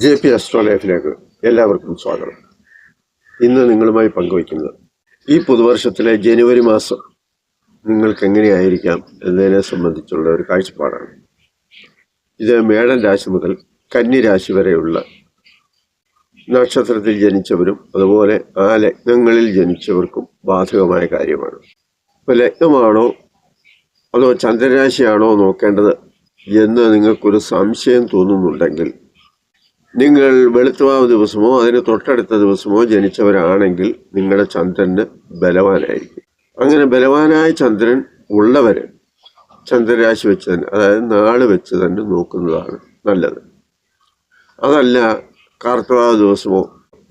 J P അസ്ട്രോലൈഫിലേക്ക് എല്ലാവർക്കും സ്വാഗതം. ഇന്ന് നിങ്ങളുമായി പങ്കുവയ്ക്കുന്നത് ഈ പുതുവർഷത്തിലെ ജനുവരി മാസം നിങ്ങൾക്ക് എങ്ങനെയായിരിക്കാം എന്നതിനെ സംബന്ധിച്ചുള്ള ഒരു കാഴ്ചപ്പാടാണ്. ഇത് മേടൻ രാശി മുതൽ കന്നി രാശി വരെയുള്ള നക്ഷത്രത്തിൽ ജനിച്ചവരും അതുപോലെ ആ ലഗ്നങ്ങളിൽ ജനിച്ചവർക്കും ബാധകമായ കാര്യമാണ്. ഇപ്പോൾ ലഗ്നമാണോ അതോ ചന്ദ്രരാശിയാണോ നോക്കേണ്ടത് എന്ന് നിങ്ങൾക്കൊരു സംശയം തോന്നുന്നുണ്ടെങ്കിൽ നിങ്ങൾ വെളുത്തുവാവ് ദിവസമോ അതിന് തൊട്ടടുത്ത ദിവസമോ ജനിച്ചവരാണെങ്കിൽ നിങ്ങളുടെ ചന്ദ്രന് ബലവാനായിരിക്കും. അങ്ങനെ ബലവാനായ ചന്ദ്രൻ ഉള്ളവർ ചന്ദ്രരാശി വെച്ച് തന്നെ അതായത് നാൾ വെച്ച് തന്നെ നോക്കുന്നതാണ് നല്ലത്. അതല്ല കാർത്തവാവ് ദിവസമോ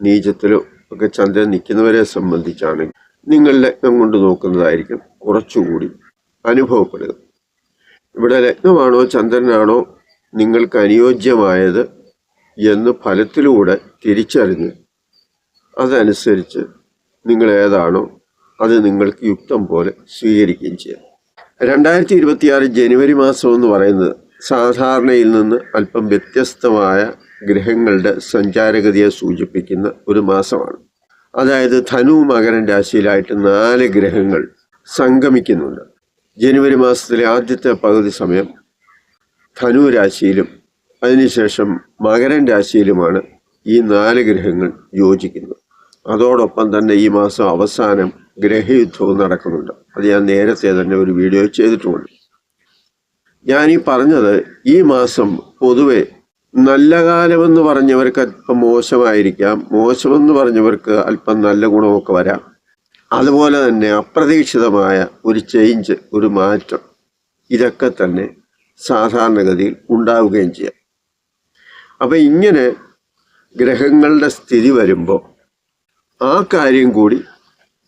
നീചത്തിലോ ഒക്കെ ചന്ദ്രൻ നിൽക്കുന്നവരെ സംബന്ധിച്ചാണെങ്കിൽ നിങ്ങൾ ലഗ്നം കൊണ്ട് നോക്കുന്നതായിരിക്കും കുറച്ചുകൂടി അനുഭവപ്പെടുക. ഇവിടെ ലഗ്നമാണോ ചന്ദ്രനാണോ നിങ്ങൾക്ക് അനുയോജ്യമായത് എന്ന് ഫലത്തിലൂടെ തിരിച്ചറിഞ്ഞ് അതനുസരിച്ച് നിങ്ങൾ ഏതാണോ അത് നിങ്ങൾക്ക് യുക്തം പോലെ സ്വീകരിക്കുകയും ചെയ്യാം. രണ്ടായിരത്തി ഇരുപത്തിയാറ് ജനുവരി മാസം എന്ന് പറയുന്നത് സാധാരണയിൽ നിന്ന് അല്പം വ്യത്യസ്തമായ ഗ്രഹങ്ങളുടെ സഞ്ചാരഗതിയെ സൂചിപ്പിക്കുന്ന ഒരു മാസമാണ്. അതായത് ധനു മകരൻ രാശിയിലായിട്ട് നാല് ഗ്രഹങ്ങൾ സംഗമിക്കുന്നുണ്ട്. ജനുവരി മാസത്തിലെ ആദ്യത്തെ പകുതി സമയം ധനു രാശിയിലും അതിനുശേഷം മകരൻ രാശിയിലുമാണ് ഈ നാല് ഗ്രഹങ്ങൾ യോജിക്കുന്നത്. അതോടൊപ്പം തന്നെ ഈ മാസം അവസാനം ഗ്രഹയുദ്ധവും നടക്കുന്നുണ്ട്. അത് ഞാൻ നേരത്തെ തന്നെ ഒരു വീഡിയോ ചെയ്തിട്ടുമുണ്ട് ഞാൻ ഈ പറഞ്ഞത് ഈ മാസം പൊതുവെ നല്ല കാലമെന്ന് പറഞ്ഞവർക്ക് അല്പം മോശമായിരിക്കാം. മോശമെന്ന് പറഞ്ഞവർക്ക് അല്പം നല്ല ഗുണമൊക്കെ വരാം. അതുപോലെ തന്നെ അപ്രതീക്ഷിതമായ ഒരു ചേഞ്ച് ഒരു മാറ്റം ഇതൊക്കെ തന്നെ സാധാരണഗതിയിൽ ഉണ്ടാവുകയും ചെയ്യാം. അപ്പം ഇങ്ങനെ ഗ്രഹങ്ങളുടെ സ്ഥിതി വരുമ്പോൾ ആ കാര്യം കൂടി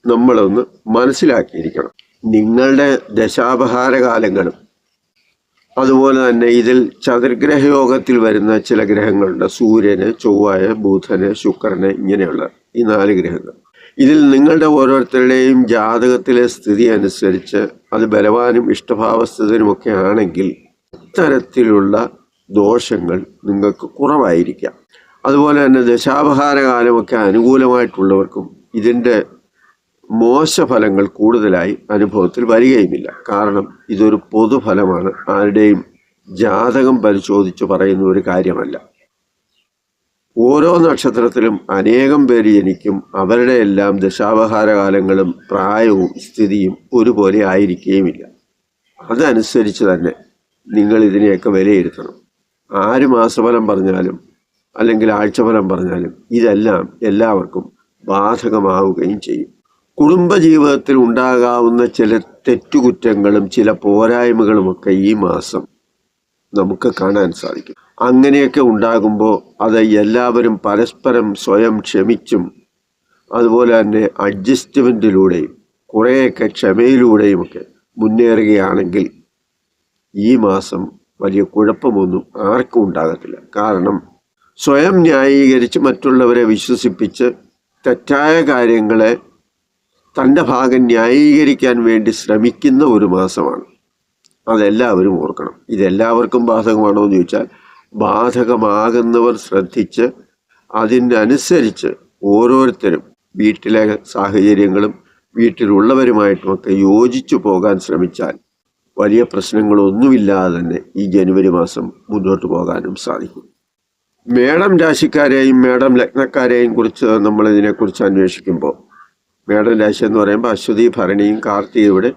നമ്മളൊന്ന് മനസ്സിലാക്കിയിരിക്കണം. നിങ്ങളുടെ ദശാപഹാര കാലങ്ങളും അതുപോലെ തന്നെ ഇതിൽ ചതുർഗ്രഹയോഗത്തിൽ വരുന്ന ചില ഗ്രഹങ്ങളുണ്ട് സൂര്യന് ചൊവ്വായ ബുധന് ശുക്രന് ഇങ്ങനെയുള്ള ഈ നാല് ഗ്രഹങ്ങൾ. ഇതിൽ നിങ്ങളുടെ ഓരോരുത്തരുടെയും ജാതകത്തിലെ സ്ഥിതി അനുസരിച്ച് അത് ബലവാനും ഇഷ്ടഭാവസ്ഥിതനുമൊക്കെ ആണെങ്കിൽ ഇത്തരത്തിലുള്ള ദോഷങ്ങൾ നിങ്ങൾക്ക് കുറവായിരിക്കാം. അതുപോലെ തന്നെ ദശാപഹാര കാലമൊക്കെ അനുകൂലമായിട്ടുള്ളവർക്കും ഇതിന്റെ മോശഫലങ്ങൾ കൂടുതലായി അനുഭവത്തിൽ വരികയുമില്ല. കാരണം ഇതൊരു പൊതുഫലമാണ്. ആരുടെയും ജാതകം പരിശോധിച്ച് പറയുന്ന ഒരു കാര്യമല്ല. ഓരോ നക്ഷത്രത്തിലും അനേകം പേര് ജനിക്കും. അവരുടെ എല്ലാം ദശാവഹാര കാലങ്ങളും പ്രായവും സ്ഥിതിയും ഒരുപോലെ ആയിരിക്കുകയുമില്ല അതനുസരിച്ച് തന്നെ നിങ്ങൾ ഇതിനെയൊക്കെ വിലയിരുത്തണം. ആര് മാസഫലം പറഞ്ഞാലും അല്ലെങ്കിൽ ആഴ്ചഫലം പറഞ്ഞാലും ഇതെല്ലാം എല്ലാവർക്കും ബാധകമാവുകയും ചെയ്യും. കുടുംബജീവിതത്തിൽ ഉണ്ടാകാവുന്ന ചില തെറ്റുകുറ്റങ്ങളും ചില പോരായ്മകളുമൊക്കെ ഈ മാസം നമുക്ക് കാണാൻ സാധിക്കും. അങ്ങനെയൊക്കെ ഉണ്ടാകുമ്പോൾ അത് എല്ലാവരും പരസ്പരം സ്വയം ക്ഷമിച്ചും അതുപോലെ തന്നെ അഡ്ജസ്റ്റ്മെന്റിലൂടെയും കുറേയൊക്കെ ക്ഷമയിലൂടെയുമൊക്കെ മുന്നേറുകയാണെങ്കിൽ ഈ മാസം വലിയ കുഴപ്പമൊന്നും ആർക്കും ഉണ്ടാകത്തില്ല. കാരണം സ്വയം ന്യായീകരിച്ച് മറ്റുള്ളവരെ വിശ്വസിപ്പിച്ച് തെറ്റായ കാര്യങ്ങളെ തന്റെ ഭാഗം ന്യായീകരിക്കാൻ വേണ്ടി ശ്രമിക്കുന്ന ഒരു മാസമാണ്. അതെല്ലാവരും ഓർക്കണം. ഇതെല്ലാവർക്കും ബാധകമാണോ എന്ന് ചോദിച്ചാൽ ബാധകമാകുന്നവർ ശ്രദ്ധിച്ച് അതിനനുസരിച്ച് ഓരോരുത്തരും വീട്ടിലെ സാഹചര്യങ്ങളും വീട്ടിലുള്ളവരുമായിട്ടുമൊക്കെ യോജിച്ചു പോകാൻ ശ്രമിച്ചാൽ വലിയ പ്രശ്നങ്ങളൊന്നുമില്ലാതെ തന്നെ ഈ ജനുവരി മാസം മുന്നോട്ട് പോകാനും സാധിക്കും. മേടം രാശിക്കാരെയും മേടം ലഗ്നക്കാരെയും കുറിച്ച് നമ്മൾ ഇതിനെക്കുറിച്ച് അന്വേഷിക്കുമ്പോൾ മേടം രാശി എന്ന് പറയുമ്പോൾ അശ്വതി ഭരണിയും കാർത്തികയുടെ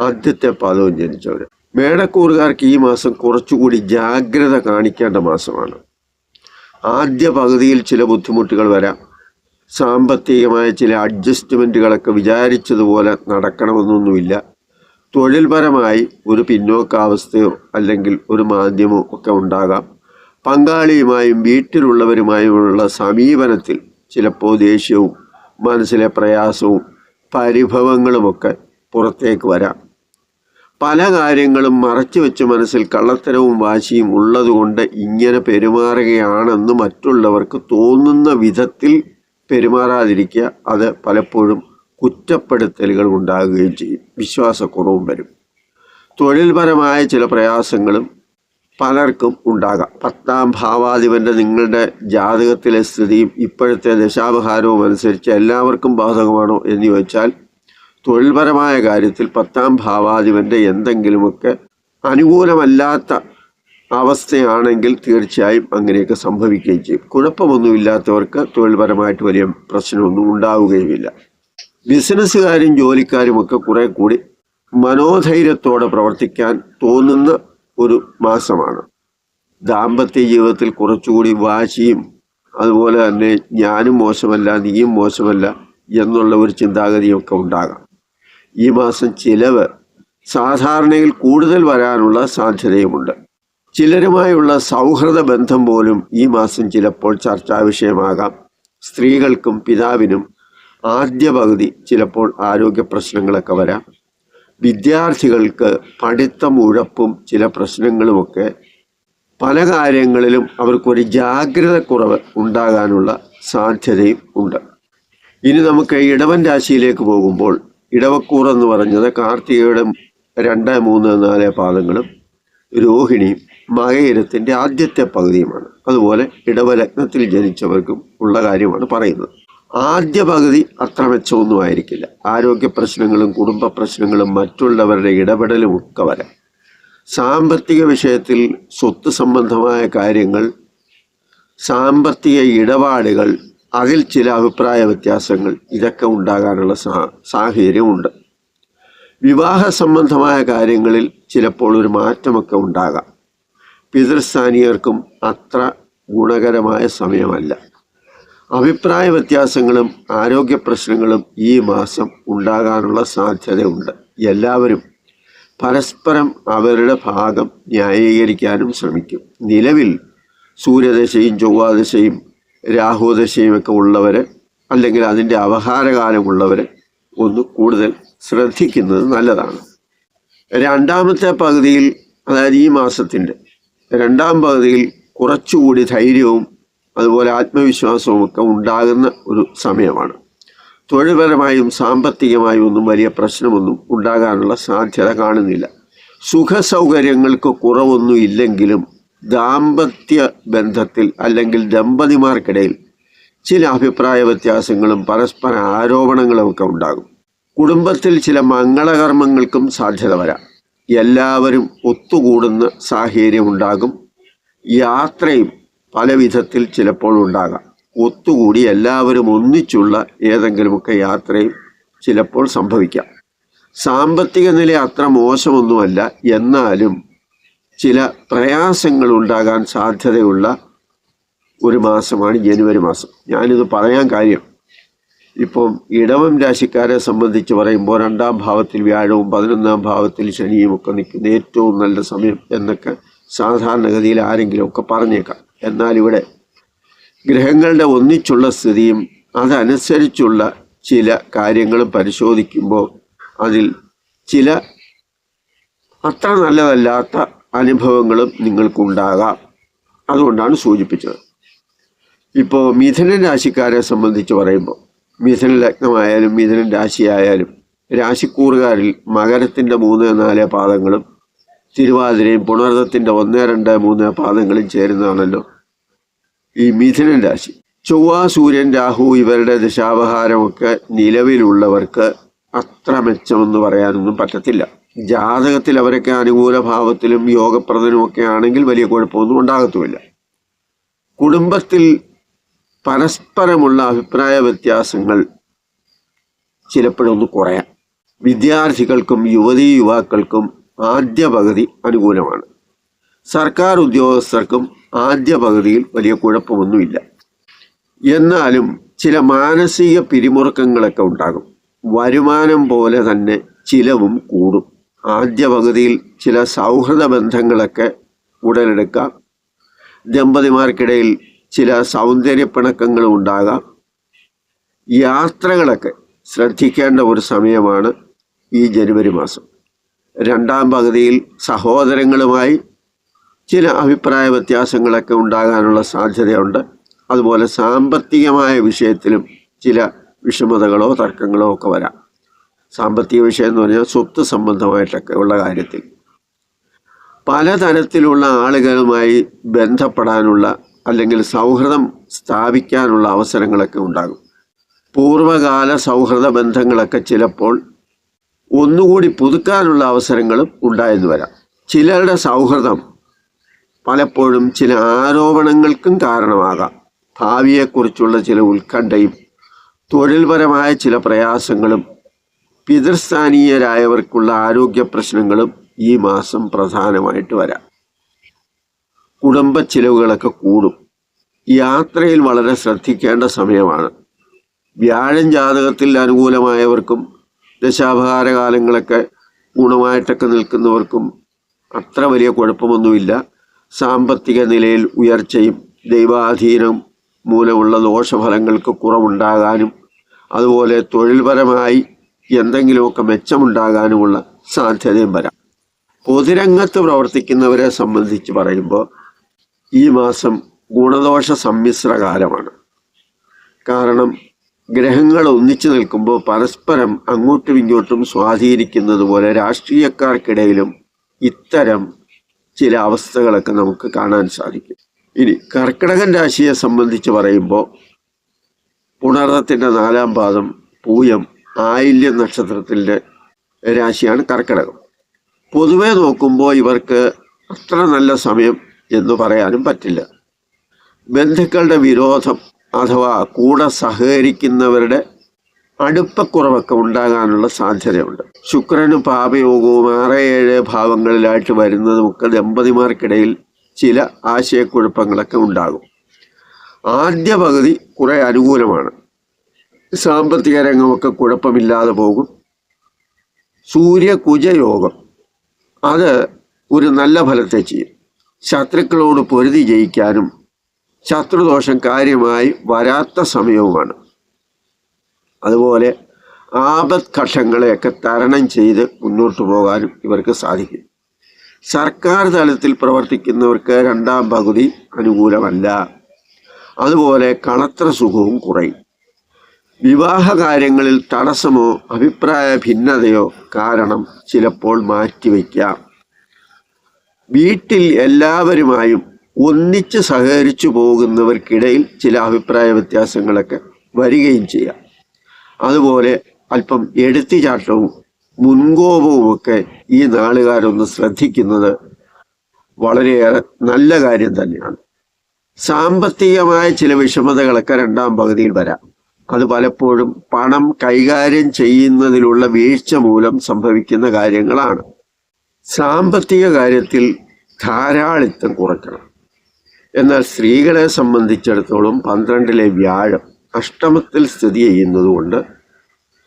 ആദ്യത്തെ പാദവും ജനിച്ചവർ മേടക്കൂറുകാർക്ക് ഈ മാസം കുറച്ചുകൂടി ജാഗ്രത കാണിക്കേണ്ട മാസമാണ്. ആദ്യ പകുതിയിൽ ചില ബുദ്ധിമുട്ടുകൾ വരാം. സാമ്പത്തികമായ ചില അഡ്ജസ്റ്റ്മെന്റുകളൊക്കെ വിചാരിച്ചതുപോലെ നടക്കണമെന്നൊന്നുമില്ല. തൊഴിൽപരമായി ഒരു പിന്നോക്കാവസ്ഥയോ അല്ലെങ്കിൽ ഒരു മാധ്യമോ ഒക്കെ ഉണ്ടാകാം. പങ്കാളിയുമായും വീട്ടിലുള്ളവരുമായുമുള്ള സമീപനത്തിൽ ചിലപ്പോൾ ദേഷ്യവും മനസ്സിലെ പ്രയാസവും പരിഭവങ്ങളുമൊക്കെ പുറത്തേക്ക് വരാം. പല കാര്യങ്ങളും മറച്ചു വെച്ച് മനസ്സിൽ കള്ളത്തരവും വാശിയും ഉള്ളതുകൊണ്ട് ഇങ്ങനെ പെരുമാറുകയാണെന്ന് മറ്റുള്ളവർക്ക് തോന്നുന്ന വിധത്തിൽ പെരുമാറാതിരിക്കുക അത് പലപ്പോഴും കുറ്റപ്പെടുത്തലുകൾ ഉണ്ടാകുകയും ചെയ്യും. വിശ്വാസക്കുറവും വരും. തൊഴിൽപരമായ ചില പ്രയാസങ്ങളും പലർക്കും ഉണ്ടാകാം. പത്താം ഭാവാധിപന്റെ നിങ്ങളുടെ ജാതകത്തിലെ സ്ഥിതിയും ഇപ്പോഴത്തെ ദശാപഹാരവും അനുസരിച്ച് എല്ലാവർക്കും ബാധകമാണോ എന്ന് ചോദിച്ചാൽ തൊഴിൽപരമായ കാര്യത്തിൽ പത്താം ഭാവാധിപന്റെ എന്തെങ്കിലുമൊക്കെ അനുകൂലമല്ലാത്ത അവസ്ഥയാണെങ്കിൽ തീർച്ചയായും അങ്ങനെയൊക്കെ സംഭവിക്കുകയും ചെയ്യും. കുഴപ്പമൊന്നുമില്ലാത്തവർക്ക് തൊഴിൽപരമായിട്ട് വലിയ പ്രശ്നമൊന്നും ഉണ്ടാവുകയുമില്ല. ബിസിനസ്സുകാരും ജോലിക്കാരുമൊക്കെ കുറെ കൂടി മനോധൈര്യത്തോടെ പ്രവർത്തിക്കാൻ തോന്നുന്ന ഒരു മാസമാണ്. ദാമ്പത്യ ജീവിതത്തിൽ കുറച്ചുകൂടി വാശിയും അതുപോലെ തന്നെ ഞാനും മോശമല്ല നീയും മോശമല്ല എന്നുള്ള ഒരു ചിന്താഗതിയൊക്കെ ഉണ്ടാകാം. ഈ മാസം ചിലവ് സാധാരണയിൽ കൂടുതൽ വരാനുള്ള സാധ്യതയുമുണ്ട്. ചിലരുമായുള്ള സൗഹൃദ ബന്ധം പോലും ഈ മാസം ചിലപ്പോൾ ചർച്ചാ വിഷയമാകാം. സ്ത്രീകൾക്കും പിതാവിനും ആദ്യ പകുതി ചിലപ്പോൾ ആരോഗ്യ പ്രശ്നങ്ങളൊക്കെ വരാം. വിദ്യാർത്ഥികൾക്ക് പഠിത്തം ഉഴപ്പും ചില പ്രശ്നങ്ങളുമൊക്കെ പല കാര്യങ്ങളിലും അവർക്കൊരു ജാഗ്രത കുറവ് ഉണ്ടാകാനുള്ള സാധ്യതയും ഉണ്ട്. ഇനി നമുക്ക് ഇടവൻ രാശിയിലേക്ക് പോകുമ്പോൾ ഇടവക്കൂർ എന്ന് പറഞ്ഞത് കാർത്തികയുടെ രണ്ട് മൂന്ന് നാല് പാദങ്ങളും രോഹിണിയും മകയിരത്തിന്റെ ആദ്യത്തെ പകുതിയുമാണ്. അതുപോലെ ഇടവലഗ്നത്തിൽ ജനിച്ചവർക്കും ഉള്ള കാര്യമാണ് പറയുന്നത്. ആദ്യ പകുതി അത്ര മെച്ചമൊന്നും ആയിരിക്കില്ല. ആരോഗ്യ പ്രശ്നങ്ങളും കുടുംബ പ്രശ്നങ്ങളും മറ്റുള്ളവരുടെ ഇടപെടലും ഒക്കെ വരാം. സാമ്പത്തിക വിഷയത്തിൽ സ്വത്ത് സംബന്ധമായ കാര്യങ്ങൾ സാമ്പത്തിക ഇടപാടുകൾ അതിൽ ചില അഭിപ്രായ വ്യത്യാസങ്ങൾ ഇതൊക്കെ ഉണ്ടാകാനുള്ള സാഹചര്യമുണ്ട്. വിവാഹ സംബന്ധമായ കാര്യങ്ങളിൽ ചിലപ്പോൾ ഒരു മാറ്റമൊക്കെ ഉണ്ടാകാം. പിതൃസ്ഥാനീയർക്കും അത്ര ഗുണകരമായ സമയമല്ല. അഭിപ്രായ വ്യത്യാസങ്ങളും ആരോഗ്യ പ്രശ്നങ്ങളും ഈ മാസം ഉണ്ടാകാനുള്ള സാധ്യതയുണ്ട്. എല്ലാവരും പരസ്പരം അവരുടെ ഭാഗം ന്യായീകരിക്കാനും ശ്രമിക്കും. നിലവിൽ സൂര്യദശയും ചൊവ്വാദശയും രാഹുദശയും ഒക്കെ ഉള്ളവർ അല്ലെങ്കിൽ അതിന്റെ അവഹാരകാലമുള്ളവർ ഒന്ന് കൂടുതൽ ശ്രദ്ധിക്കുന്നത് നല്ലതാണ്. രണ്ടാമത്തെ പകുതിയിൽ അതായത് ഈ മാസത്തിന്റെ രണ്ടാം പകുതിയിൽ കുറച്ചുകൂടി ധൈര്യവും അതുപോലെ ആത്മവിശ്വാസവും ഒക്കെ ഉണ്ടാകുന്ന ഒരു സമയമാണ്. തൊഴിൽപരമായും സാമ്പത്തികമായും ഒന്നും വലിയ പ്രശ്നമൊന്നും ഉണ്ടാകാനുള്ള സാധ്യത കാണുന്നില്ല. സുഖസൗകര്യങ്ങൾക്ക് കുറവൊന്നും ഇല്ലെങ്കിലും ദാമ്പത്യ ബന്ധത്തിൽ അല്ലെങ്കിൽ ദമ്പതിമാർക്കിടയിൽ ചില അഭിപ്രായ വ്യത്യാസങ്ങളും പരസ്പര ആരോപണങ്ങളും ഒക്കെ ഉണ്ടാകും. കുടുംബത്തിൽ ചില മംഗളകർമ്മങ്ങൾക്കും സാധ്യത വരാം. എല്ലാവരും ഒത്തുകൂടുന്ന സാഹചര്യം ഉണ്ടാകും. യാത്രയും പല വിധത്തിൽ ചിലപ്പോൾ ഉണ്ടാകാം. ഒത്തുകൂടി എല്ലാവരും ഒന്നിച്ചുള്ള ഏതെങ്കിലുമൊക്കെ യാത്രയും ചിലപ്പോൾ സംഭവിക്കാം. സാമ്പത്തിക നില അത്ര മോശമൊന്നുമല്ല. എന്നാലും ചില പ്രയാസങ്ങൾ ഉണ്ടാകാൻ സാധ്യതയുള്ള ഒരു മാസമാണ് ജനുവരി മാസം. ഞാനിത് പറയാൻ കാര്യം. ഇപ്പം ഇടവം രാശിക്കാരെ സംബന്ധിച്ച് പറയുമ്പോൾ രണ്ടാം ഭാവത്തിൽ വ്യാഴവും പതിനൊന്നാം ഭാവത്തിൽ ശനിയും ഒക്കെ നിൽക്കുന്ന ഏറ്റവും നല്ല സമയം എന്നൊക്കെ സാധാരണഗതിയിൽ ആരെങ്കിലുമൊക്കെ പറഞ്ഞേക്കാം. എന്നാൽ ഇവിടെ ഗ്രഹങ്ങളുടെ ഒന്നിച്ചുള്ള സ്ഥിതിയും അതനുസരിച്ചുള്ള ചില കാര്യങ്ങളും പരിശോധിക്കുമ്പോൾ അതിൽ ചില അത്ര നല്ലതല്ലാത്ത അനുഭവങ്ങളും നിങ്ങൾക്കുണ്ടാകാം. അതുകൊണ്ടാണ് സൂചിപ്പിച്ചത്. ഇപ്പോൾ മിഥുന രാശിക്കാരെ സംബന്ധിച്ച് പറയുമ്പോൾ മിഥുന ലഗ്നമായാലും മിഥുനൻ രാശിയായാലും രാശിക്കൂറുകാരിൽ മകരത്തിന്റെ മൂന്ന് നാല് പാദങ്ങളും തിരുവാതിരയും പുണർദത്തിന്റെ ഒന്ന് രണ്ട് മൂന്ന് പാദങ്ങളിൽ ചേരുന്നതാണല്ലോ. ഈ മിഥുനൻ രാശി. ചൊവ്വ സൂര്യൻ രാഹു ഇവരുടെ ദശാപഹാരമൊക്കെ നിലവിലുള്ളവർക്ക് അത്ര മെച്ചമെന്ന് പറയാനൊന്നും പറ്റത്തില്ല. ജാതകത്തിൽ അവരൊക്കെ അനുകൂല ഭാവത്തിലും യോഗപ്രദനുമൊക്കെ ആണെങ്കിൽ വലിയ കുഴപ്പമൊന്നും ഉണ്ടാകത്തുമില്ല. കുടുംബത്തിൽ പരസ്പരമുള്ള അഭിപ്രായ വ്യത്യാസങ്ങൾ ചിലപ്പോഴൊന്ന് കുറയാം. വിദ്യാർത്ഥികൾക്കും യുവതീ യുവാക്കൾക്കും ആദ്യ പകുതി അനുകൂലമാണ്. സർക്കാർ ഉദ്യോഗസ്ഥർക്കും ആദ്യ പകുതിയിൽ വലിയ കുഴപ്പമൊന്നുമില്ല. എന്നാലും ചില മാനസിക പിരിമുറുക്കങ്ങളൊക്കെ ഉണ്ടാകും. വരുമാനം പോലെ തന്നെ ചിലവും കൂടും. ആദ്യ പകുതിയിൽ ചില സൗഹൃദ ബന്ധങ്ങളൊക്കെ ഉടലെടുക്കാം. ദമ്പതിമാർക്കിടയിൽ ചില സൗന്ദര്യപ്പിണക്കങ്ങളും ഉണ്ടാകാം. യാത്രകളൊക്കെ ശ്രദ്ധിക്കേണ്ട ഒരു സമയമാണ് ഈ ജനുവരി മാസം. രണ്ടാം പകുതിയിൽ സഹോദരങ്ങളുമായി ചില അഭിപ്രായ വ്യത്യാസങ്ങളൊക്കെ ഉണ്ടാകാനുള്ള സാധ്യതയുണ്ട്. അതുപോലെ സാമ്പത്തികമായ വിഷയത്തിലും ചില വിഷമതകളോ തർക്കങ്ങളോ ഒക്കെ വരാം. സാമ്പത്തിക വിഷയം എന്ന് പറഞ്ഞാൽ സ്വത്ത് സംബന്ധമായിട്ടൊക്കെ ഉള്ള കാര്യത്തിൽ. പലതരത്തിലുള്ള ആളുകളുമായി ബന്ധപ്പെടാനുള്ള അല്ലെങ്കിൽ സൗഹൃദം സ്ഥാപിക്കാനുള്ള അവസരങ്ങളൊക്കെ ഉണ്ടാകും. പൂർവകാല സൗഹൃദ ബന്ധങ്ങളൊക്കെ ചിലപ്പോൾ ഒന്നുകൂടി പുതുക്കാനുള്ള അവസരങ്ങളും ഉണ്ടായെന്ന് വരാം. ചിലരുടെ സൗഹൃദം പലപ്പോഴും ചില ആരോപണങ്ങൾക്കും കാരണമാകാം. ഭാവിയെക്കുറിച്ചുള്ള ചില ഉത്കണ്ഠയും തൊഴിൽപരമായ ചില പ്രയാസങ്ങളും പിതൃസ്ഥാനീയരായവർക്കുള്ള ആരോഗ്യ പ്രശ്നങ്ങളും ഈ മാസം പ്രധാനമായിട്ട് വരാം. കുടുംബ ചിലവുകളൊക്കെ കൂടും. യാത്രയിൽ വളരെ ശ്രദ്ധിക്കേണ്ട സമയമാണ്. വ്യാഴം ജാതകത്തിൽ അനുകൂലമായവർക്കും ദശാപഹാര കാലങ്ങളൊക്കെ ഗുണമായിട്ടൊക്കെ നിൽക്കുന്നവർക്കും അത്ര വലിയ കുഴപ്പമൊന്നുമില്ല. സാമ്പത്തിക നിലയിൽ ഉയർച്ചയും ദൈവാധീനം മൂലമുള്ള ദോഷഫലങ്ങൾക്ക് കുറവുണ്ടാകാനും അതുപോലെ തൊഴിൽപരമായി എന്തെങ്കിലുമൊക്കെ മെച്ചമുണ്ടാകാനുമുള്ള സാധ്യതയും വരാം. പൊതുരംഗത്ത് പ്രവർത്തിക്കുന്നവരെ സംബന്ധിച്ച് പറയുമ്പോൾ ഈ മാസം ഗുണദോഷ സമ്മിശ്ര കാലമാണ്. കാരണം ഗ്രഹങ്ങൾ ഒന്നിച്ചു നിൽക്കുമ്പോൾ പരസ്പരം അങ്ങോട്ടും ഇങ്ങോട്ടും സ്വാധീനിക്കുന്നത് പോലെ രാഷ്ട്രീയക്കാർക്കിടയിലും ഇത്തരം ചില അവസ്ഥകളൊക്കെ നമുക്ക് കാണാൻ സാധിക്കും. ഇനി കർക്കിടകൻ രാശിയെ സംബന്ധിച്ച് പറയുമ്പോൾ പുണർണത്തിന്റെ നാലാം പാദം പൂയം ആയില്യം നക്ഷത്രത്തിന്റെ രാശിയാണ് കർക്കിടകം. പൊതുവേ നോക്കുമ്പോൾ ഇവർക്ക് അത്ര നല്ല സമയം എന്ന് പറയാനും പറ്റില്ല. ബന്ധുക്കളുടെ വിരോധം അഥവാ കൂടെ സഹകരിക്കുന്നവരുടെ അടുപ്പക്കുറവൊക്കെ ഉണ്ടാകാനുള്ള സാധ്യതയുണ്ട്. ശുക്രന് പാപയോഗവും ആറ് ഏഴ് ഭാവങ്ങളിലായിട്ട് വരുന്നതുമൊക്കെ ദമ്പതിമാർക്കിടയിൽ ചില ആശയക്കുഴപ്പങ്ങളൊക്കെ ഉണ്ടാകും. ആദ്യ പകുതി കുറേ അനുകൂലമാണ്. സാമ്പത്തിക രംഗമൊക്കെ കുഴപ്പമില്ലാതെ പോകും. സൂര്യകുജയോഗം അത് ഒരു നല്ല ഫലത്തെ ചെയ്യും. ശത്രുക്കളോട് പൊരുതി ജയിക്കാനും ശത്രുദോഷം കാര്യമായി വരാത്ത സമയവുമാണ്. അതുപോലെ ആപത് ഘട്ടങ്ങളെയൊക്കെ തരണം ചെയ്ത് മുന്നോട്ട് പോകാനും ഇവർക്ക് സാധിക്കും. സർക്കാർ തലത്തിൽ പ്രവർത്തിക്കുന്നവർക്ക് രണ്ടാം പകുതി അനുകൂലമല്ല. അതുപോലെ കളത്ര സുഖവും കുറയും. വിവാഹ കാര്യങ്ങളിൽ തടസ്സമോ അഭിപ്രായ ഭിന്നതയോ കാരണം ചിലപ്പോൾ മാറ്റിവയ്ക്കാം. വീട്ടിൽ എല്ലാവരുമായും ഒന്നിച്ച് സഹകരിച്ചു പോകുന്നവർക്കിടയിൽ ചില അഭിപ്രായ വ്യത്യാസങ്ങളൊക്കെ വരികയും ചെയ്യാം. അതുപോലെ അല്പം എടുത്തുചാട്ടവും മുൻകോപവുമൊക്കെ ഈ നാളുകാരൊന്ന് ശ്രദ്ധിക്കുന്നത് വളരെയേറെ നല്ല കാര്യം തന്നെയാണ്. സാമ്പത്തികമായ ചില വിഷമതകളൊക്കെ രണ്ടാം പകുതിയിൽ വരാം. അത് പലപ്പോഴും പണം കൈകാര്യം ചെയ്യുന്നതിലുള്ള വീഴ്ച മൂലം സംഭവിക്കുന്ന കാര്യങ്ങളാണ്. സാമ്പത്തിക കാര്യത്തിൽ ധാരാളിത്തം കുറയ്ക്കണം എന്നാൽ സ്ത്രീകളെ സംബന്ധിച്ചിടത്തോളം പന്ത്രണ്ടിലെ വ്യാഴം അഷ്ടമത്തിൽ സ്ഥിതി ചെയ്യുന്നതുകൊണ്ട്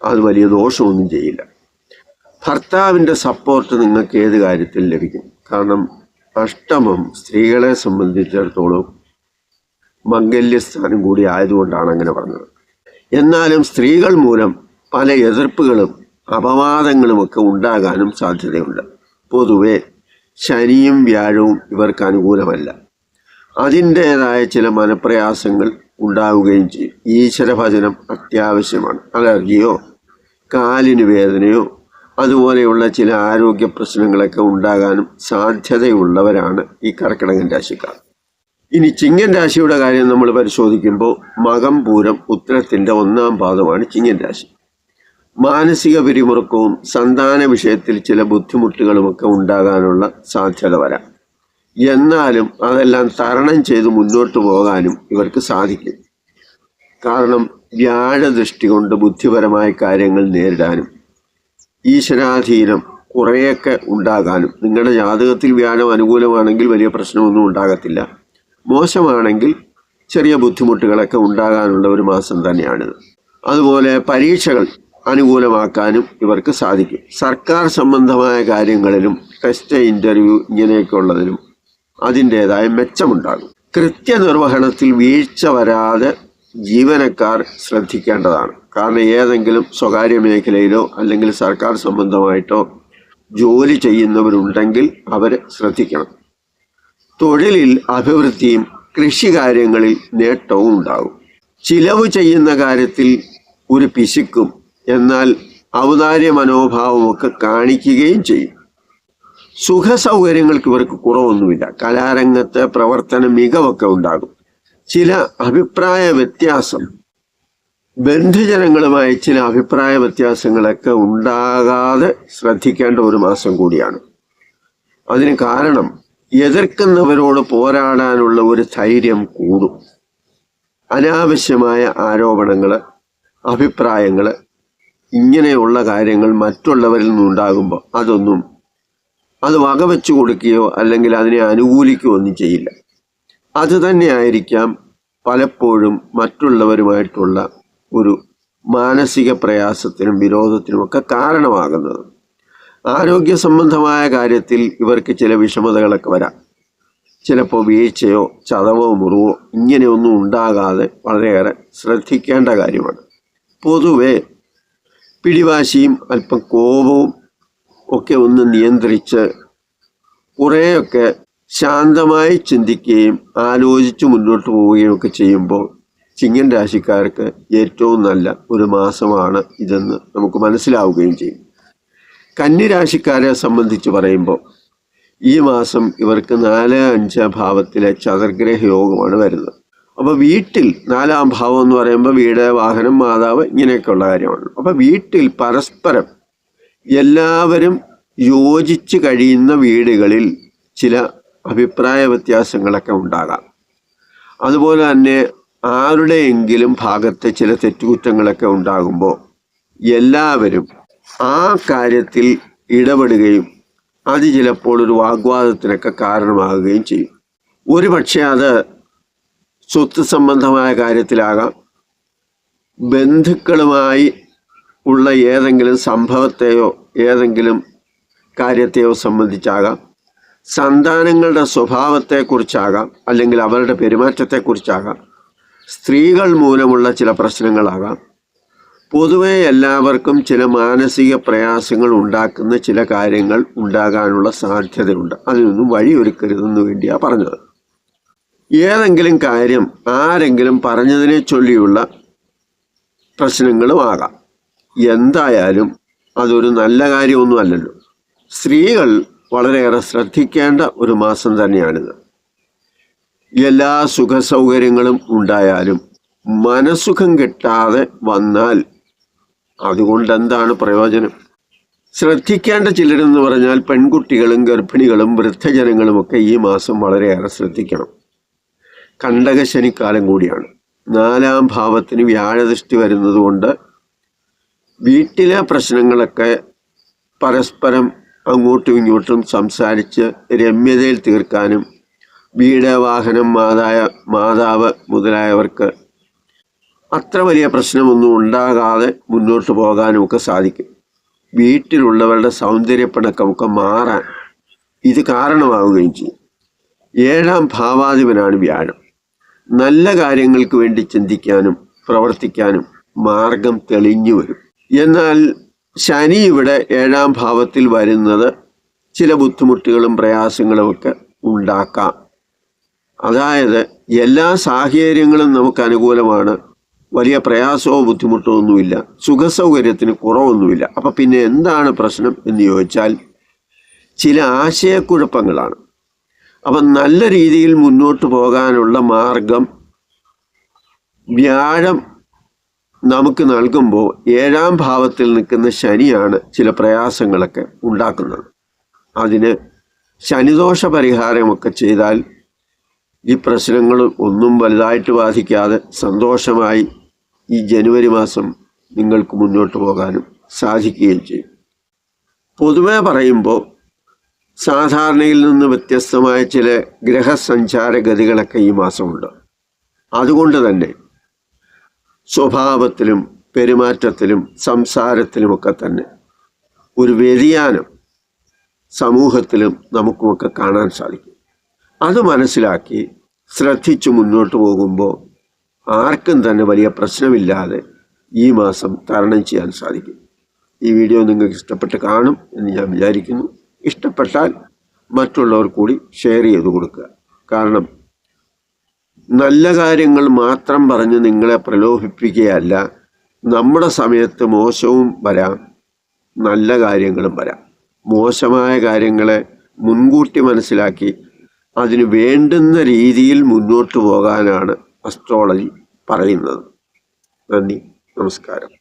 അത് വലിയ ദോഷമൊന്നും ചെയ്യില്ല. ഭർത്താവിന്റെ സപ്പോർട്ട് നിങ്ങൾക്ക് ഏത് കാര്യത്തിൽ ലഭിക്കും. കാരണം അഷ്ടമം സ്ത്രീകളെ സംബന്ധിച്ചിടത്തോളം മംഗല്യസ്ഥാനം കൂടി ആയതുകൊണ്ടാണ് അങ്ങനെ പറഞ്ഞത്. എന്നാലും സ്ത്രീകൾ മൂലം പല എതിർപ്പുകളും അപവാദങ്ങളുമൊക്കെ ഉണ്ടാകാനും സാധ്യതയുണ്ട്. പൊതുവെ ശനിയും വ്യാഴവും ഇവർക്ക് അനുകൂലമല്ല. അതിന്റേതായ ചില മനപ്രയാസങ്ങൾ ഉണ്ടാവുകയും ചെയ്യും. ഈശ്വരഭജനം അത്യാവശ്യമാണ്. അലർജിയോ കാലിന് വേദനയോ അതുപോലെയുള്ള ചില ആരോഗ്യ പ്രശ്നങ്ങളൊക്കെ ഉണ്ടാകാനും സാധ്യതയുള്ളവരാണ് ഈ കർക്കിടകൻ രാശിക്കാർ. ഇനി ചിങ്ങൻ രാശിയുടെ കാര്യം നമ്മൾ പരിശോധിക്കുമ്പോൾ മകം പൂരം ഉത്തരത്തിന്റെ ഒന്നാം പാദമാണ് ചിങ്ങൻ രാശി. മാനസിക പിരിമുറുക്കവും സന്താന വിഷയത്തിൽ ചില ബുദ്ധിമുട്ടുകളുമൊക്കെ ഉണ്ടാകാനുള്ള സാധ്യത വരാം. എന്നാലും അതെല്ലാം തരണം ചെയ്ത് മുന്നോട്ട് പോകാനും ഇവർക്ക് സാധിക്കും. കാരണം വ്യാഴദൃഷ്ടി കൊണ്ട് ബുദ്ധിപരമായ കാര്യങ്ങൾ നേരിടാനും ഈശ്വരാധീനം കുറേയൊക്കെ ഉണ്ടാകാനും നിങ്ങളുടെ ജാതകത്തിൽ വ്യാഴം അനുകൂലമാണെങ്കിൽ വലിയ പ്രശ്നമൊന്നും ഉണ്ടാകത്തില്ല. മോശമാണെങ്കിൽ ചെറിയ ബുദ്ധിമുട്ടുകളൊക്കെ ഉണ്ടാകാനുള്ള ഒരു മാസം തന്നെയാണിത്. അതുപോലെ പരീക്ഷകൾ അനുകൂലമാക്കാനും ഇവർക്ക് സാധിക്കും. സർക്കാർ സംബന്ധമായ കാര്യങ്ങളിലും ടെസ്റ്റ് ഇന്റർവ്യൂ ഇങ്ങനെയൊക്കെ ഉള്ളതിലും അതിന്റേതായ മെച്ചമുണ്ടാകും. കൃത്യനിർവഹണത്തിൽ വീഴ്ച വരാതെ ജീവനക്കാർ ശ്രദ്ധിക്കേണ്ടതാണ്. കാരണം ഏതെങ്കിലും സ്വകാര്യ മേഖലയിലോ അല്ലെങ്കിൽ സർക്കാർ സംബന്ധമായിട്ടോ ജോലി ചെയ്യുന്നവരുണ്ടെങ്കിൽ അവരെ ശ്രദ്ധിക്കണം. തൊഴിലിൽ അഭിവൃദ്ധിയും കൃഷി കാര്യങ്ങളിൽ നേട്ടവും ഉണ്ടാകും. ചിലവ് ചെയ്യുന്ന കാര്യത്തിൽ ഒരു പിശുക്കും എന്നാൽ ഔദാര്യ മനോഭാവമൊക്കെ കാണിക്കുകയും ചെയ്യും. സുഖ സൗകര്യങ്ങൾക്ക് ഇവർക്ക് കുറവൊന്നുമില്ല. കലാരംഗത്ത് പ്രവർത്തന മികവൊക്കെ ഉണ്ടാകും. ചില അഭിപ്രായ വ്യത്യാസം. ബന്ധുജനങ്ങളുമായി ചില അഭിപ്രായ വ്യത്യാസങ്ങളൊക്കെ ഉണ്ടാകാതെ ശ്രദ്ധിക്കേണ്ട ഒരു മാസം കൂടിയാണ്. അതിന് കാരണം എതിർക്കുന്നവരോട് പോരാടാനുള്ള ഒരു ധൈര്യം കൂടും. അനാവശ്യമായ ആരോപണങ്ങൾ അഭിപ്രായങ്ങൾ ഇങ്ങനെയുള്ള കാര്യങ്ങൾ മറ്റുള്ളവരിൽ നിന്നുണ്ടാകുമ്പോൾ അതൊന്നും അത് വകവെച്ചു കൊടുക്കുകയോ അല്ലെങ്കിൽ അതിനെ അനുകൂലിക്കുകയോ ഒന്നും ചെയ്യില്ല. അത് തന്നെയായിരിക്കാം പലപ്പോഴും മറ്റുള്ളവരുമായിട്ടുള്ള ഒരു മാനസിക പ്രയാസത്തിനും വിരോധത്തിനും ഒക്കെ കാരണമാകുന്നത്. ആരോഗ്യ സംബന്ധമായ കാര്യത്തിൽ ഇവർക്ക് ചില വിഷമതകളൊക്കെ വരാം. ചിലപ്പോൾ വീഴ്ചയോ ചതവോ മുറിവോ ഇങ്ങനെയൊന്നും ഉണ്ടാകാതെ വളരെയേറെ ശ്രദ്ധിക്കേണ്ട കാര്യമാണ്. പൊതുവെ പിടിവാശിയും അല്പം കോപവും ഒക്കെ ഒന്ന് നിയന്ത്രിച്ച് കുറേയൊക്കെ ശാന്തമായി ചിന്തിക്കുകയും ആലോചിച്ച് മുന്നോട്ട് പോവുകയും ഒക്കെ ചെയ്യുമ്പോൾ ചിങ്ങൻ രാശിക്കാർക്ക് ഏറ്റവും നല്ല ഒരു മാസമാണ് ഇതെന്ന് നമുക്ക് മനസ്സിലാവുകയും ചെയ്യും. കന്നി രാശിക്കാരെ സംബന്ധിച്ച് പറയുമ്പോൾ ഈ മാസം ഇവർക്ക് നാല് അഞ്ച് ഭാവത്തിലെ ചതുർഗ്രഹ യോഗമാണ് വരുന്നത്. അപ്പോൾ വീട്ടിൽ നാലാം ഭാവം എന്ന് പറയുമ്പോൾ വീട് വാഹനം മാതാവ് ഇങ്ങനെയൊക്കെയുള്ള കാര്യമാണ്. അപ്പോൾ വീട്ടിൽ പരസ്പരം എല്ലാവരും യോജിച്ച് കഴിയുന്ന വീടുകളിൽ ചില അഭിപ്രായ വ്യത്യാസങ്ങളൊക്കെ ഉണ്ടാകാം. അതുപോലെ തന്നെ ആരുടെയെങ്കിലും ഭാഗത്ത് ചില തെറ്റുകുറ്റങ്ങളൊക്കെ ഉണ്ടാകുമ്പോൾ എല്ലാവരും ആ കാര്യത്തിൽ ഇടപെടുകയും അത് ചിലപ്പോൾ ഒരു വാഗ്വാദത്തിനൊക്കെ കാരണമാകുകയും ചെയ്യും. ഒരു പക്ഷേ അത് സ്വത്ത് സംബന്ധമായ കാര്യത്തിലാകാം ബന്ധുക്കളുമായി ഉള്ള ഏതെങ്കിലും സംഭവത്തെയോ ഏതെങ്കിലും കാര്യത്തെയോ സംബന്ധിച്ചാകാം. സന്താനങ്ങളുടെ സ്വഭാവത്തെക്കുറിച്ചാകാം അല്ലെങ്കിൽ അവരുടെ പെരുമാറ്റത്തെക്കുറിച്ചാകാം സ്ത്രീകൾ മൂലമുള്ള ചില പ്രശ്നങ്ങളാകാം. പൊതുവെ എല്ലാവർക്കും ചില മാനസിക പ്രയാസങ്ങൾ ഉണ്ടാക്കുന്ന ചില കാര്യങ്ങൾ ഉണ്ടാകാനുള്ള സാധ്യതയുണ്ട്. അതിനൊന്നും വഴിയൊരുക്കരുതെന്ന് വേണ്ടിയാണ് പറഞ്ഞത്. ഏതെങ്കിലും കാര്യം ആരെങ്കിലും പറഞ്ഞതിനെ ചൊല്ലിയുള്ള പ്രശ്നങ്ങളും ആകാം. എന്തായാലും അതൊരു നല്ല കാര്യമൊന്നും അല്ലല്ലോ സ്ത്രീകൾ വളരെയേറെ ശ്രദ്ധിക്കേണ്ട ഒരു മാസം തന്നെയാണിത്. എല്ലാ സുഖ സൗകര്യങ്ങളും ഉണ്ടായാലും മനസുഖം കിട്ടാതെ വന്നാൽ അതുകൊണ്ട് എന്താണ് പ്രയോജനം? ശ്രദ്ധിക്കേണ്ട ചിലരെന്ന് പറഞ്ഞാൽ പെൺകുട്ടികളും ഗർഭിണികളും വൃദ്ധജനങ്ങളുമൊക്കെ ഈ മാസം വളരെയേറെ ശ്രദ്ധിക്കണം. കണ്ടകശനിക്കാലം കൂടിയാണ്. നാലാം ഭാവത്തിന് വ്യാഴദൃഷ്ടി വരുന്നതുകൊണ്ട് വീട്ടിലെ പ്രശ്നങ്ങളൊക്കെ പരസ്പരം അങ്ങോട്ടും ഇങ്ങോട്ടും സംസാരിച്ച് രമ്യതയിൽ തീർക്കാനും വീട് വാഹനം മാതായ മാതാവ് മുതലായവർക്ക് അത്ര വലിയ പ്രശ്നമൊന്നും ഉണ്ടാകാതെ മുന്നോട്ട് പോകാനും ഒക്കെ സാധിക്കും. വീട്ടിലുള്ളവരുടെ സൗന്ദര്യപ്പിണക്കമൊക്കെ മാറാൻ ഇത് കാരണമാവുകയും ചെയ്യും. ഏഴാം ഭാവാധിപനാണ് വ്യാഴം. നല്ല കാര്യങ്ങൾക്ക് വേണ്ടി ചിന്തിക്കാനും പ്രവർത്തിക്കാനും മാർഗം തെളിഞ്ഞു വരും. എന്നാൽ ശനി ഇവിടെ ഏഴാം ഭാവത്തിൽ വരുന്നത് ചില ബുദ്ധിമുട്ടുകളും പ്രയാസങ്ങളും ഒക്കെ ഉണ്ടാക്കാം. അതായത് എല്ലാ സാഹചര്യങ്ങളും നമുക്ക് അനുകൂലമാണ്. വലിയ പ്രയാസമോ ബുദ്ധിമുട്ടോ ഒന്നുമില്ല. സുഖസൗകര്യത്തിന് കുറവൊന്നുമില്ല. അപ്പം പിന്നെ എന്താണ് പ്രശ്നം എന്ന് ചോദിച്ചാൽ ചില ആശയക്കുഴപ്പങ്ങളാണ്. അപ്പം നല്ല രീതിയിൽ മുന്നോട്ട് പോകാനുള്ള മാർഗം വ്യാഴം നമുക്ക് നൽകുമ്പോൾ ഏഴാം ഭാവത്തിൽ നിൽക്കുന്ന ശനിയാണ് ചില പ്രയാസങ്ങളൊക്കെ ഉണ്ടാക്കുന്നത്. അതിന് ശനിദോഷ പരിഹാരമൊക്കെ ചെയ്താൽ ഈ പ്രശ്നങ്ങൾ ഒന്നും വലുതായിട്ട് ബാധിക്കാതെ സന്തോഷമായി ഈ ജനുവരി മാസം നിങ്ങൾക്ക് മുന്നോട്ട് പോകാനും സാധിക്കുകയും ചെയ്യും. പൊതുവെ പറയുമ്പോൾ സാധാരണയിൽ നിന്ന് വ്യത്യസ്തമായ ചില ഗ്രഹസഞ്ചാര ഗതികളൊക്കെ ഈ മാസമുണ്ട്. അതുകൊണ്ട് തന്നെ സ്വഭാവത്തിലും പെരുമാറ്റത്തിലും സംസാരത്തിലുമൊക്കെ തന്നെ ഒരു വ്യതിയാനം സമൂഹത്തിലും നമുക്കുമൊക്കെ കാണാൻ സാധിക്കും. അത് മനസ്സിലാക്കി ശ്രദ്ധിച്ചു മുന്നോട്ട് പോകുമ്പോൾ ആർക്കും തന്നെ വലിയ പ്രശ്നമില്ലാതെ ഈ മാസം തരണം ചെയ്യാൻ സാധിക്കും. ഈ വീഡിയോ നിങ്ങൾക്ക് ഇഷ്ടപ്പെട്ട് കാണും എന്ന് ഞാൻ വിചാരിക്കുന്നു. ഇഷ്ടപ്പെട്ടാൽ മറ്റുള്ളവർ കൂടി ഷെയർ ചെയ്ത് കൊടുക്കുക. കാരണം നല്ല കാര്യങ്ങൾ മാത്രം പറഞ്ഞ് നിങ്ങളെ പ്രലോഭിപ്പിക്കുകയല്ല നമ്മുടെ സമയത്ത് മോശവും വരാം നല്ല കാര്യങ്ങളും വരാം. മോശമായ കാര്യങ്ങളെ മുൻകൂട്ടി മനസ്സിലാക്കി അതിന് വേണ്ടുന്ന രീതിയിൽ മുന്നോട്ട് പോകാനാണ് അസ്ട്രോളജി പറയുന്നത്. നന്ദി നമസ്കാരം.